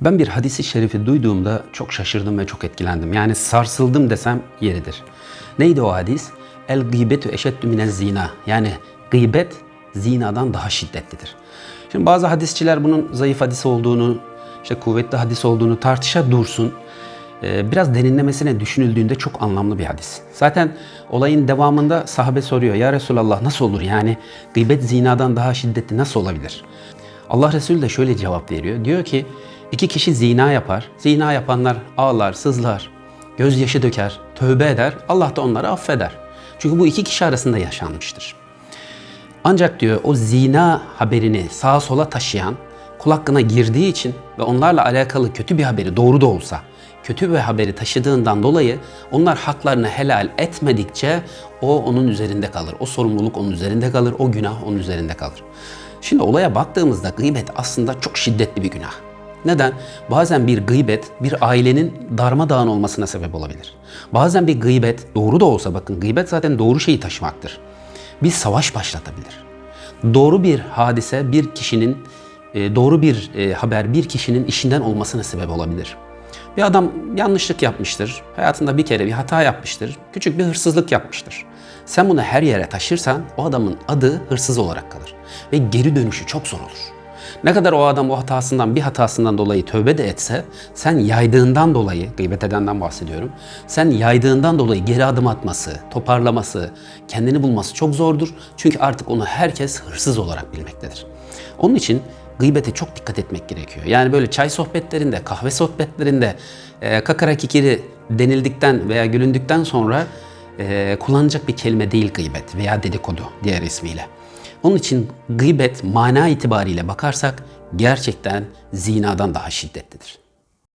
Ben bir hadisi şerifi duyduğumda çok şaşırdım ve çok etkilendim. Yani sarsıldım desem yeridir. Neydi o hadis? El gıybetu eşeddü minel zina. Yani gıybet zinadan daha şiddetlidir. Şimdi bazı hadisçiler bunun zayıf hadis olduğunu, işte kuvvetli hadis olduğunu tartışa dursun. Ee, Biraz derinlemesine düşünüldüğünde çok anlamlı bir hadis. Zaten olayın devamında sahabe soruyor. Ya Resulallah nasıl olur? Yani gıybet zinadan daha şiddetli nasıl olabilir? Allah Resulü de şöyle cevap veriyor. Diyor ki iki kişi zina yapar. Zina yapanlar ağlar, sızlar, gözyaşı döker, tövbe eder. Allah da onları affeder. Çünkü bu iki kişi arasında yaşanmıştır. Ancak diyor o zina haberini sağa sola taşıyan kul hakkına girdiği için ve onlarla alakalı kötü bir haberi doğru da olsa kötü bir haberi taşıdığından dolayı onlar haklarını helal etmedikçe o onun üzerinde kalır. O sorumluluk onun üzerinde kalır. O günah onun üzerinde kalır. Şimdi olaya baktığımızda gıybet aslında çok şiddetli bir günah. Neden? Bazen bir gıybet bir ailenin darmadağın olmasına sebep olabilir. Bazen bir gıybet doğru da olsa bakın gıybet zaten doğru şeyi taşımaktır. Bir savaş başlatabilir. Doğru bir hadise bir kişinin e, doğru bir e, haber bir kişinin işinden olmasına sebep olabilir. Bir adam yanlışlık yapmıştır. Hayatında bir kere bir hata yapmıştır. Küçük bir hırsızlık yapmıştır. Sen bunu her yere taşırsan o adamın adı hırsız olarak kalır. Ve geri dönüşü çok zor olur. Ne kadar o adam o hatasından bir hatasından dolayı tövbe de etse sen yaydığından dolayı gıybet edenden bahsediyorum. Sen yaydığından dolayı geri adım atması, toparlaması, kendini bulması çok zordur. Çünkü artık onu herkes hırsız olarak bilmektedir. Onun için gıybete çok dikkat etmek gerekiyor. Yani böyle çay sohbetlerinde, kahve sohbetlerinde e, kakara kikiri denildikten veya gülündükten sonra e, kullanacak bir kelime değil gıybet veya dedikodu diğer ismiyle. Onun için gıybet mana itibariyle bakarsak gerçekten zinadan daha şiddetlidir.